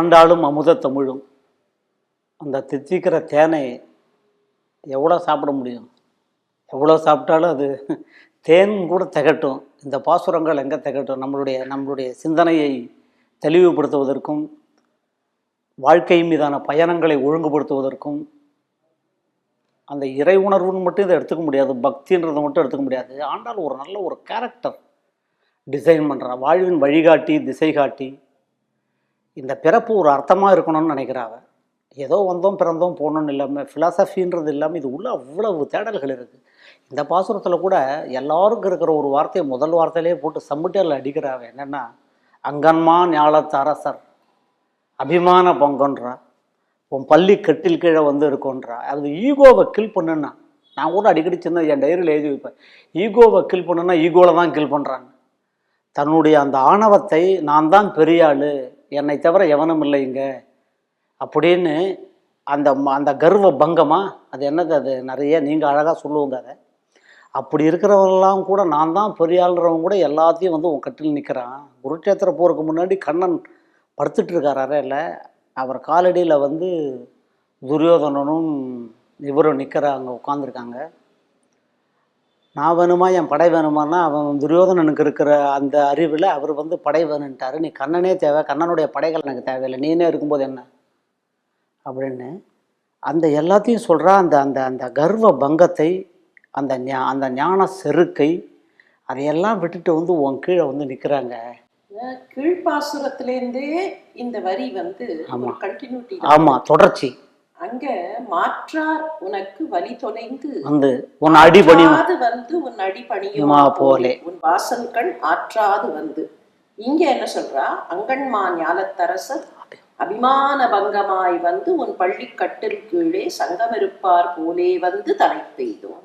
ஆண்டாளும் அமுத தமிழும். அந்த தித்திக்கிற தேனை எவ்வளோ சாப்பிட முடியும்? எவ்வளோ சாப்பிட்டாலும் அது தேன் கூட திகட்டும். இந்த பாசுரங்கள் எங்கே திகட்டும்? நம்மளுடைய நம்மளுடைய சிந்தனையை தெளிவுபடுத்துவதற்கும் வாழ்க்கை மீதான பயணங்களை ஒழுங்குபடுத்துவதற்கும் அந்த இறை உணர்வுன்னு மட்டும் இதை எடுத்துக்க முடியாது. பக்தின்றதை மட்டும் எடுத்துக்க முடியாது. ஆண்டால் ஒரு நல்ல ஒரு கேரக்டர் டிசைன் பண்ணுறான் வாழ்வின் வழிகாட்டி திசை காட்டி. இந்த பிறப்பு ஒரு அர்த்தமாக இருக்கணும்னு நினைக்கிறாங்க ஏதோ வந்தோம் பிறந்தோம் போனோம்னு இல்லாமல் ஃபிலாசபின்றது இல்லாமல் இது உள்ள அவ்வளவு தேடல்கள் இருக்குது இந்த பாசுரத்தில் கூட எல்லாருக்கும் இருக்கிற ஒரு வார்த்தையை முதல் வார்த்தையிலே போட்டு சம்முட்டியில் அடிக்கிறாவ என்னென்னா அங்கன்மா ஞாலத்து அரசர் அபிமான பொங்கன்றா உன் பள்ளி கட்டில் கீழே வந்து இருக்கோன்றா. அது ஈகோவை கில் பண்ணுன்னா நான் கூட அடிக்கடி சின்ன என் டைரியில் எழுதி வைப்பேன். ஈகோவை கில் பண்ணுன்னா ஈகோவில் தான் கில் பண்ணுறாங்க தன்னுடைய அந்த ஆணவத்தை நான் தான் பெரிய ஆள் என்னை தவிர எவனும் இல்லைங்க. அப்படின்னு அந்த ம- அந்த கர்வ பங்கமாக அது என்னது அது நிறைய நீங்கள் அழகாக சொல்லுவோங்க அதை. அப்படி இருக்கிறவங்களாம் கூட நான் தான் பெரியாளுறவங்க கூட எல்லாத்தையும் வந்து உன் கட்டில் நிற்கிறான் குருட்சேத்திர போருக்கு முன்னாடி கண்ணன் படுத்துட்டு இருக்காரு இல்லை அவர் காலடியில் வந்து துரியோதனனும் இவரும் நிற்கிறாங்க உட்காந்துருக்காங்க நான் வேணுமா என் படை வேணுமான்னா அவன் துரியோதனனுக்கு இருக்கிற அந்த அறிவில் அவர் வந்து படை வேணுன்ட்டாரு. நீ கண்ணனே தேவை கண்ணனுடைய படைகள் எனக்கு தேவையில்லை. நீனே இருக்கும்போது என்ன? அப்படின்னு அந்த எல்லாத்தையும் சொல்கிறா அந்த அந்த அந்த கர்வ பங்கத்தை அந்த ஞா அந்த ஞான செருக்கை அதையெல்லாம் விட்டுட்டு வந்து உன் கீழே வந்து நிற்கிறாங்க கீழ்ப்பாசுரத்திலேருந்தே இந்த வரி வந்து ஆமா. கண்டினியூட்டி ஆமாம் தொடர்ச்சி. அங்க மாற்றார் உனக்கு வழி தொலைந்து. வந்து உன் அடிபணி ஆற்றாது வந்து உன் அடிபணியுமா மா போலே. உன் வாசல் கண் ஆற்றாது வந்து. இங்க என்ன சொல்றா? அங்கன்மா ஞாலத்தரசர் அபிமான பங்கமாய் வந்து உன் பள்ளி கட்டில் கீழே சங்கமிருப்பார் போலே வந்து தலை பெய்தோம்.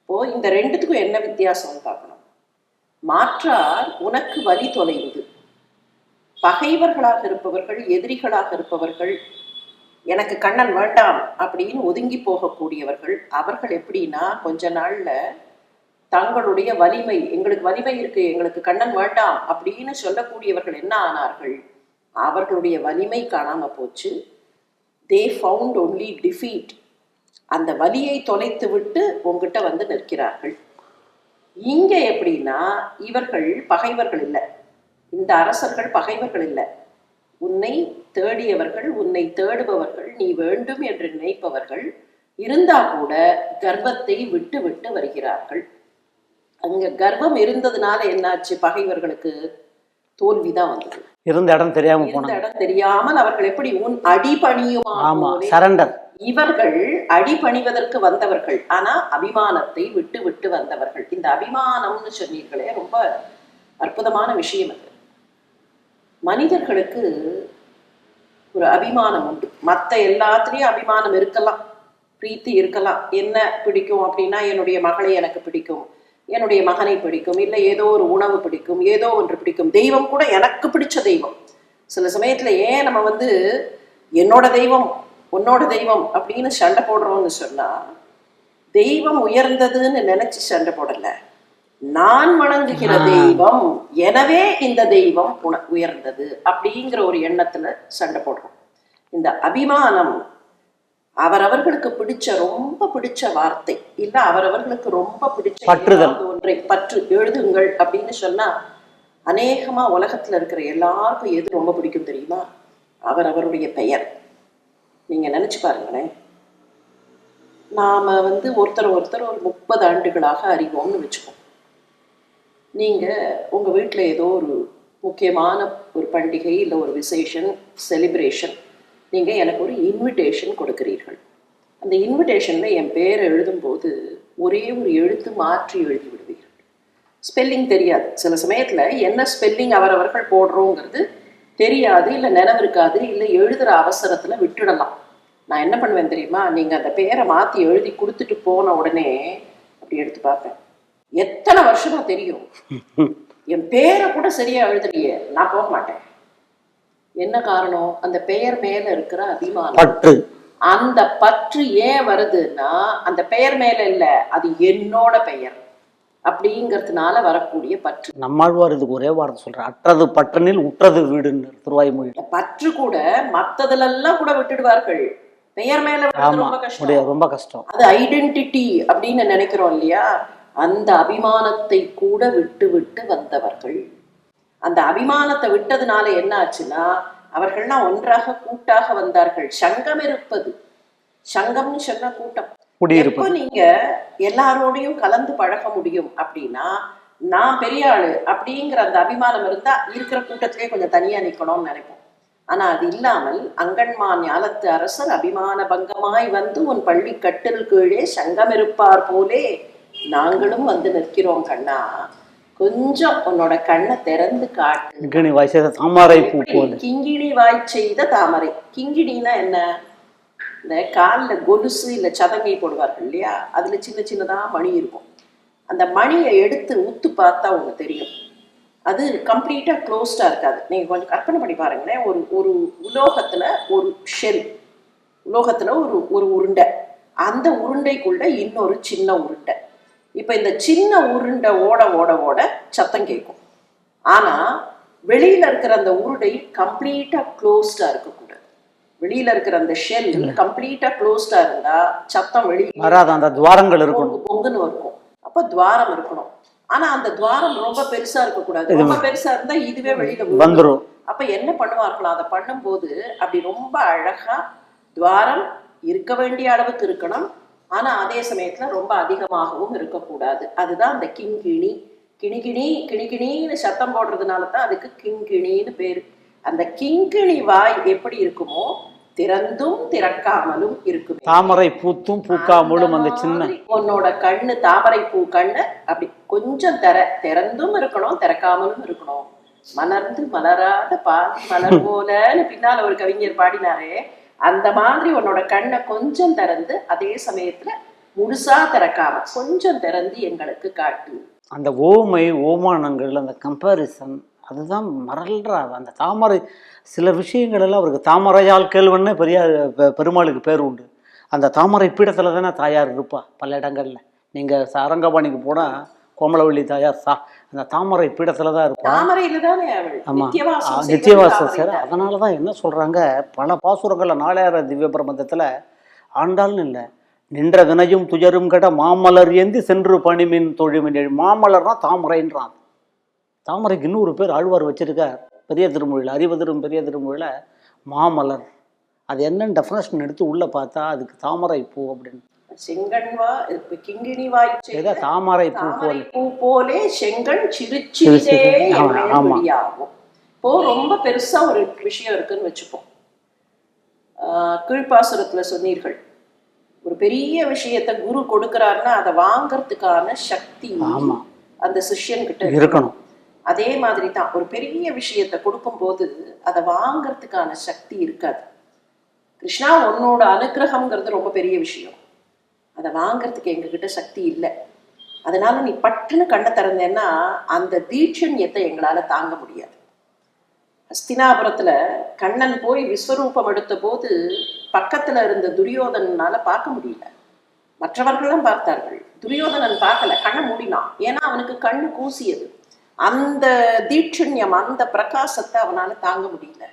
இப்போ இந்த ரெண்டுத்துக்கும் என்ன வித்தியாசம் பார்க்கணும்? மாற்றார் உனக்கு வழி தொலைந்து. பகைவர்களாக இருப்பவர்கள் எதிரிகளாக இருப்பவர்கள் எனக்கு கண்ணன் வேண்டாம் அப்படின்னு ஒதுங்கி போகக்கூடியவர்கள் அவர்கள் எப்படின்னா கொஞ்ச நாள்ல தங்களுடைய வலிமை எங்களுக்கு வலிமை இருக்கு எங்களுக்கு கண்ணன் வேண்டாம் அப்படின்னு சொல்லக்கூடியவர்கள் என்ன ஆனார்கள்? அவர்களுடைய வலிமை காணாம போச்சு. தே ஃபவுண்ட் ஒன்லி டிஃபீட் அந்த வலியை தொலைத்து விட்டு உங்ககிட்ட வந்து நிற்கிறார்கள். இங்க எப்படின்னா இவர்கள் பகைவர்கள் இல்லை. இந்த அரசர்கள் பகைவர்கள் இல்லை. உன்னை தேடியவர்கள் உன்னை தேடுபவர்கள் நீ வேண்டும் என்று நினைப்பவர்கள் இருந்தா கூட கர்வத்தை விட்டு விட்டு வருகிறார்கள். அங்க கர்வம் இருந்ததுனால என்னாச்சு? பகைவர்களுக்கு தோல்விதான் வந்தது. இருந்த இடம் தெரியாமல் இருந்த இடம் தெரியாமல் அவர்கள் எப்படி உன் அடிபணியுமா போலே சரண்டர் இவர்கள் அடிபணிவதற்கு வந்தவர்கள். ஆனா அபிமானத்தை விட்டு விட்டு வந்தவர்கள். இந்த அபிமானம்னு சொன்னீர்களே ரொம்ப அற்புதமான விஷயம் அது. மனிதர்களுக்கு ஒரு அபிமானம் உண்டு. மற்ற எல்லாத்துலேயும் அபிமானம் இருக்கலாம். பிரீத்தி இருக்கலாம். என்ன பிடிக்கும் அப்படின்னா என்னுடைய மகளை எனக்கு பிடிக்கும். என்னுடைய மகனை பிடிக்கும். இல்லை ஏதோ ஒரு உணவு பிடிக்கும். ஏதோ ஒன்று பிடிக்கும். தெய்வம் கூட எனக்கு பிடிச்ச தெய்வம். சில சமயத்தில் ஏன் நம்ம வந்து என்னோட தெய்வம் உன்னோட தெய்வம் அப்படின்னு சண்டை போடுறோம்னு சொன்னால் தெய்வம் உயர்ந்ததுன்னு நினச்சி சண்டை போடலை. நான் வணங்குகிற. தெய்வம் எனவே இந்த தெய்வம் உயர்ந்தது அப்படிங்கிற ஒரு எண்ணத்துல சண்டை போடுறோம். இந்த அபிமானம் அவரவர்களுக்கு பிடிச்ச ரொம்ப பிடிச்ச வார்த்தை இல்ல அவரவர்களுக்கு ரொம்ப பிடிச்ச பற்றுதல். ஒன்றை பற்று எழுதுங்கள் அப்படின்னு சொன்னா அநேகமா உலகத்துல இருக்கிற எல்லாருக்கும் எது ரொம்ப பிடிக்கும் தெரியுமா? அவரவருடைய பெயர். நீங்க நினைச்சு பாருங்களேன். நாம வந்து ஒருத்தர் ஒருத்தர் ஒரு முப்பது ஆண்டுகளாக அறிவோம்னு வச்சுப்போம் நீங்கள் உங்கள் வீட்டில் ஏதோ ஒரு முக்கியமான ஒரு பண்டிகை இல்லை ஒரு விசேஷன் செலிப்ரேஷன் நீங்கள் எனக்கு ஒரு இன்விடேஷன் கொடுக்குறீர்கள். அந்த இன்விடேஷனில் என் பேரை எழுதும்போது ஒரே ஒரு எழுத்து மாற்றி எழுதி விடுவீர்கள். ஸ்பெல்லிங் தெரியாது. சில சமயத்தில் என்ன ஸ்பெல்லிங் அவரவர்கள் போடுறோங்கிறது தெரியாது இல்லை நினைவு இருக்காது இல்லை எழுதுகிற அவசரத்தில் விட்டுடலாம். நான் என்ன பண்ணுவேன் தெரியுமா? நீங்கள் அந்த பேரை மாற்றி எழுதி கொடுத்துட்டு போன உடனே அப்படி எடுத்து பார்ப்பேன். எத்தனை வருஷமா தெரியும்? என் பேரை கூட சரியா எழுதலையே. நான் போக மாட்டேன். என்ன காரணம்? அந்த பெயர் மேல இருக்கிற அபிமானம். பற்று. அந்த பற்று ஏன் வருதுன்னா அந்த பெயர் மேல இல்ல அது என்னோட பெயர். அப்படிங்கிறதுனால வரக்கூடிய பற்று. நம்மாழ்வார் இதுக்கு ஒரே வார்த்தை சொல்றார். அற்றது பட்டனில் உற்றது வீடுன்னு திருவாய்மொழி. இந்த பற்று கூட மத்ததுலெல்லாம் கூட விட்டுடுவார்கள். பெயர் மேல ரொம்ப கஷ்டம். ரொம்ப கஷ்டம். அது ஐடென்டிட்டி அப்படின்னு நினைக்கிறோம் இல்லையா? அந்த அபிமானத்தை கூட விட்டு விட்டு வந்தவர்கள். அந்த அபிமானத்தை விட்டதுனால என்ன ஆச்சுன்னா அவர்கள்லாம் ஒன்றாக கூட்டாக வந்தார்கள். சங்கம் இருப்பது. சங்கம்னு சொன்னா கூட்டம். எப்போ நீங்க எல்லாரோடையும் கலந்து பழக முடியும் அப்படின்னா நான் பெரிய ஆளு அப்படிங்கிற அந்த அபிமானம் இருந்தா இருக்கிற கூட்டத்திலே கொஞ்சம் தனியா நிக்கணும்னு நினைப்போம். ஆனா அது இல்லாமல் அங்கன்மா ஞாலத்து அரசர் அபிமான பங்கமாய் வந்து உன் பள்ளி கட்டில் கீழே சங்கம் இருப்பார் போலே நாங்களும் வந்து நிற்கிறோம் கண்ணா. கொஞ்சம் உன்னோட கண்ணை திறந்து காட்டு. கிணி வயசு தாமரை பூ போல. கிங்கிணி வாய் செய்த தாமரை. கிங்கிணினா என்ன? இந்த காலில் கொலுசு இல்லை சதங்கை போடுவார்கள் இல்லையா? அதுல சின்ன சின்னதா மணி இருக்கும். அந்த மணியை எடுத்து உத்து பார்த்தா ஒன்று தெரியும். அது கம்ப்ளீட்டா க்ளோஸ்டா இருக்காது. நீங்க கொஞ்சம் கற்பனை பண்ணி பாருங்களேன். ஒரு ஒரு உலோகத்துல ஒரு ஷெல். உலோகத்துல ஒரு ஒரு உருண்டை. அந்த உருண்டைக்குள்ள இன்னொரு சின்ன உருண்டை. இப்போ இந்த சின்ன உருண்டை ஓட ஓட ஓட சத்தம் கேட்கும். ஆனா வெளியில இருக்கிற அந்த உருண்டை கம்ப்ளீட்டா க்ளோஸ்டா இருக்கக்கூடாது. வெளியில இருக்கிற அந்த ஷெல் கம்ப்ளீட்டா க்ளோஸ்டா இருந்தா சத்தம் வெளியே வராது. அந்த துவாரங்கள் இருக்கணும். பொங்கு பொங்குன்னு இருக்கும். அப்ப துவாரம் இருக்கணும். ஆனா அந்த துவாரம் ரொம்ப பெருசா இருக்கக்கூடாது. ரொம்ப பெருசா இருந்தா இதுவே வெளியில. வந்துரும். அப்ப என்ன பண்ணுவார்களோ அதை பண்ணும்போது அப்படி ரொம்ப அழகா துவாரம் இருக்க வேண்டிய அளவுக்கு இருக்கணும். ஆனா அதே சமயத்துல ரொம்ப அதிகமாகவும் இருக்கக்கூடாது. அதுதான் அந்த கிங்கிணி கிணிகிணி கிணிகிணின்னு சத்தம் போடுறதுனால தான் அதுக்கு கிங்கிணின்னு பேரு. அந்த கிங்கிணி வாய் எப்படி இருக்குமோ திறந்தும் திறக்காமலும் இருக்குமே. தாமரை பூத்தும் பூக்காமலும் அந்த சின்ன உன்னோட கண்ணு தாமரை பூ கண்ணு அப்படி கொஞ்சம் திற திறந்தும் இருக்கணும் திறக்காமலும் இருக்கணும். மலர்ந்து மலராத பாதி மலர் போலன்னு பின்னால ஒரு கவிஞர் பாடினாரே. அந்த மாதிரி உன்னோட கண்ணை கொஞ்சம் திறந்து அதே சமயத்துல முழுசா திறக்காம கொஞ்சம் திறந்து எங்களுக்கு காட்டு. அந்த ஓமை ஓமானங்கள் அந்த கம்பாரிசன் அதுதான் மறல்றா. அந்த தாமரை சில விஷயங்கள் எல்லாம் அவருக்கு தாமரையால் கேள்வன்னு பெரிய பெருமாளுக்கு பேர் உண்டு. அந்த தாமரை பீடத்தில் தானே தாயார் இருப்பா பல இடங்கள்ல. நீங்கள் அரங்கபாணிக்கு போனால் கோமலவள்ளி தாயார் சா அந்த தாமரை பீடத்தில் தான் இருப்பா. தாமரையில தானே அவள்? ஆமா. நித்தியவாசம் செய்வது நித்தியவாசம் சார். அதனால தான் என்ன சொல்றாங்க பல பாசுரங்கள்ல நாளையார திவ்ய பிரபந்தத்துல ஆண்டாள்னு இல்லை நின்ற வினையும் துயரும் கட மாமலர் ஏந்தி சென்று பணிமின் தொழிமின் மாமலர்னா தாமரைன்றான். தாமரைக்கு இன்னொரு பேர் ஆழ்வார் வச்சிருக்கார். பெரிய திருமொழியில் அறிவதிரும் பெரிய திருமொழியில் மாமலர். அது என்னன்னு டெஃபினேஷன் எடுத்து உள்ள பார்த்தா அதுக்கு தாமரை பூ அப்படின்னு. செங்கண்வா இப்ப கிங்கிணி வாய் ஏதோ செய்த தாமரை பூ போல் செங்கண். ஆமா, ஆமா. வெளியாகும் இப்போ ரொம்ப பெருசா ஒரு விஷயம் இருக்குன்னு வச்சுப்போம். ஆஹ் கீழ்ப்பாசுரத்துல சொன்னீர்கள். ஒரு பெரிய விஷயத்தை குரு கொடுக்கறாருன்னா அதை வாங்கறதுக்கான சக்தி ஆமா. அந்த சிஷ்யன் கிட்ட இருக்கு. இருக்கணும். அதே மாதிரி தான் ஒரு பெரிய விஷயத்தை கொடுக்கும்போது அதை வாங்கறதுக்கான சக்தி இருக்காது. கிருஷ்ணா உன்னோட அனுக்கிரகம்ங்கிறது ரொம்ப பெரிய விஷயம். அதை வாங்கிறதுக்கு எங்ககிட்ட சக்தி இல்லை. அதனால நீ பட்டுன்னு கண்ணை திறந்தேன்னா அந்த தீட்சண்யத்தை எங்களால் தாங்க முடியாது. ஹஸ்தினாபுரத்துல கண்ணன் போய் விஸ்வரூபம் எடுத்த போது பக்கத்துல இருந்த துரியோதனனால பார்க்க முடியல. மற்றவர்களும் பார்த்தார்கள். துரியோதனன் பார்க்கல கண்ணை மூடினான். ஏன்னா அவனுக்கு கண்ணு கூசியது. அந்த தீட்சண்யம் அந்த பிரகாசத்தை அவனால தாங்க முடியல.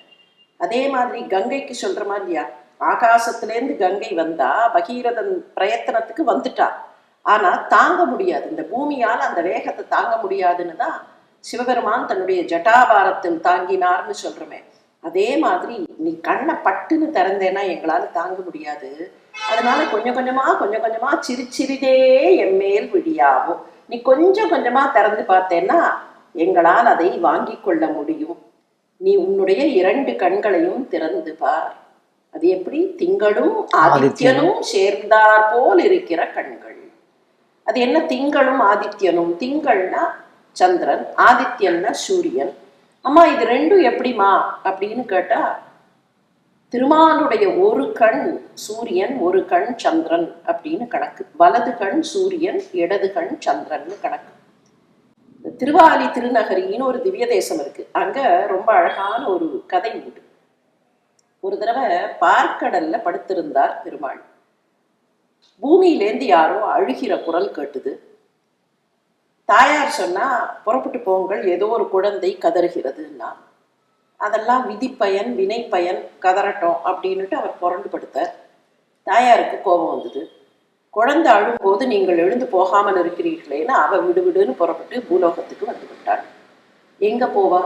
அதே மாதிரி கங்கைக்கு சொல்ற மாதிரியா ஆகாசத்திலேருந்து கங்கை வந்தா பகீரதன் பிரயத்தனத்துக்கு வந்துட்டா. ஆனா தாங்க முடியாது. இந்த பூமியால் அந்த வேகத்தை தாங்க முடியாதுன்னு தான் சிவபெருமான் தன்னுடைய ஜட்டாபாரத்தில் தாங்கினார்னு சொல்றமே. அதே மாதிரி நீ கண்ணை பட்டுன்னு திறந்தேன்னா எங்களால தாங்க முடியாது. அதனால கொஞ்சம் கொஞ்சமா கொஞ்சம் கொஞ்சமா என் மேல் விடியாகும் நீ கொஞ்சம் கொஞ்சமா திறந்து பார்த்தேன்னா எங்களால் அதை வாங்கிக் கொள்ள முடியும். நீ உன்னுடைய இரண்டு கண்களையும் திறந்து பார். அது எப்படி? திங்களும் ஆதித்யனும் சேர்ந்தார் போல் இருக்கிற கண்கள். அது என்ன திங்களும் ஆதித்யனும்? திங்கள்னா சந்திரன் ஆதித்யன்னா சூரியன். அம்மா இது ரெண்டும் எப்படிமா அப்படின்னு கேட்டா திருமாலுடைய ஒரு கண் சூரியன் ஒரு கண் சந்திரன் அப்படின்னு கணக்கு. வலது கண் சூரியன் இடது கண் சந்திரன் கணக்கு. திருவாலி திருநகரின்னு ஒரு திவ்ய தேசம் இருக்கு. அங்க ரொம்ப அழகான ஒரு கதை உண்டு. ஒரு தடவை பார்க்கடல்ல படுத்திருந்தார் பெருமாள். பூமியிலேந்து யாரோ அழுகிற குரல் கேட்டுது. தாயார் சொன்னா புறப்பட்டு போங்கள் ஏதோ ஒரு குழந்தை கதறுகிறதுன்னா அதெல்லாம் விதிப்பயன் வினைப்பயன் கதறட்டும் அப்படின்னுட்டு அவர் புரண்டு படுத்தார். தாயாருக்கு கோபம் வந்தது. குழந்தை அழும்போது நீங்கள் எழுந்து போகாமல் இருக்கிறீர்களேன்னு அவ விடுவிடுன்னு புறப்பட்டு பூலோகத்துக்கு வந்து விட்டாள். எங்க போவா?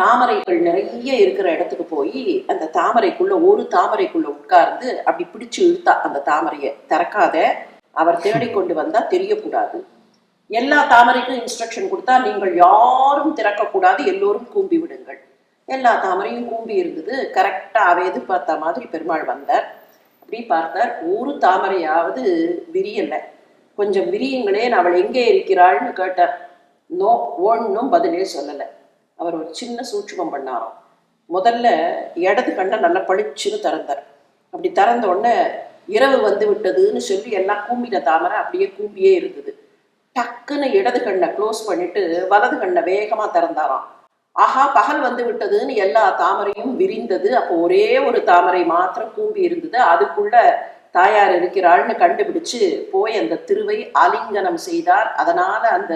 தாமரைகள் நிறைய இருக்கிற இடத்துக்கு போய் அந்த தாமரைக்குள்ள ஒரு தாமரைக்குள்ள உட்கார்ந்து அப்படி பிடிச்சு இழுத்தா அந்த தாமரையை திறக்காத அவர் தேடிக்கொண்டு வந்தா தெரியக்கூடாது. எல்லா தாமரைக்கும் இன்ஸ்ட்ரக்ஷன் கொடுத்தா நீங்கள் யாரும் திறக்கக்கூடாது எல்லோரும் கூம்பி விடுங்கள். எல்லா தாமரையும் கூம்பி இருந்தது. கரெக்டா அவை எதிர்பார்த்த மாதிரி பெருமாள் வந்தார். அப்படி பார்த்தார் ஒரு தாமரையாவது விரியலை. கொஞ்சம் விரியுங்களேன் அவள் எங்கே இருக்கிறாள்னு கேட்டார். நோ ஒன்றும் பதிலே சொல்லலை. அவர் ஒரு சின்ன சூட்சமம் பண்ணாராம். முதல்ல இடது கண்ணை நல்லா பளிச்சுன்னு திறந்தார். அப்படி திறந்த உடனே இரவு வந்து விட்டதுன்னு சொல்லி எல்லாம் கூம்பின தாமரை அப்படியே கூம்பியே இருந்தது. டக்குன்னு இடது கண்ணை க்ளோஸ் பண்ணிட்டு வலது கண்ணை வேகமாக திறந்தாராம். ஆஹா பகல் வந்து விட்டதுன்னு எல்லா தாமரையும் விரிந்தது. அப்போ ஒரே ஒரு தாமரை மாத்திரம் கூம்பி இருந்தது. அதுக்குள்ள தாயார் இருக்கிறாள்னு கண்டுபிடிச்சு போய் அந்த திருவை ஆலிங்கனம் செய்தார். அதனால அந்த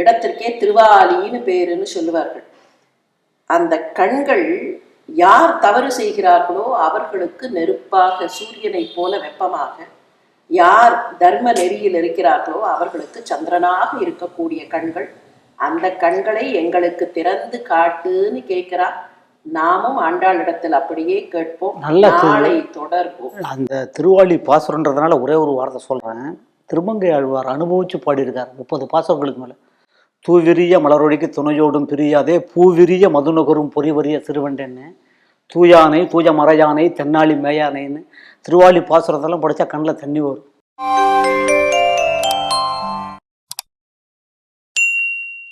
இடத்திற்கே திருவாலின்னு பேருன்னு சொல்லுவார்கள். அந்த கண்கள் யார் தவறு செய்கிறார்களோ அவர்களுக்கு நெருப்பாக சூரியனைப் போல வெப்பமாக யார் தர்ம நெறியில் இருக்கிறார்களோ அவர்களுக்கு சந்திரனாக இருக்கக்கூடிய கண்கள் அந்த கண்களை எங்களுக்கு திறந்து காட்டுன்னு கேட்கிறா. நாமும் ஆண்டாளிடத்தில் அப்படியே கேட்போம். நல்ல நாளை தொடர்போம் அந்த திருவாளி பாசுரன்றதுனால ஒரே ஒரு வார்த்தை சொல்கிறேன் திருமங்கை ஆழ்வார் அனுபவிச்சு பாடியிருக்கார். முப்பது பாசுரங்களுக்கு மேலே. தூவிரிய மலரொழிக்கு துணையோடும் பிரியாதே பூவிரிய மதுநுகரும் பொறிவரிய சிறுவண்டன்னு. தூயானை தூய மறையானை தென்னாளி மேயானைன்னு. திருவாளி பாசுரத்தெல்லாம் படித்தா கண்ணில் தண்ணி வரும்.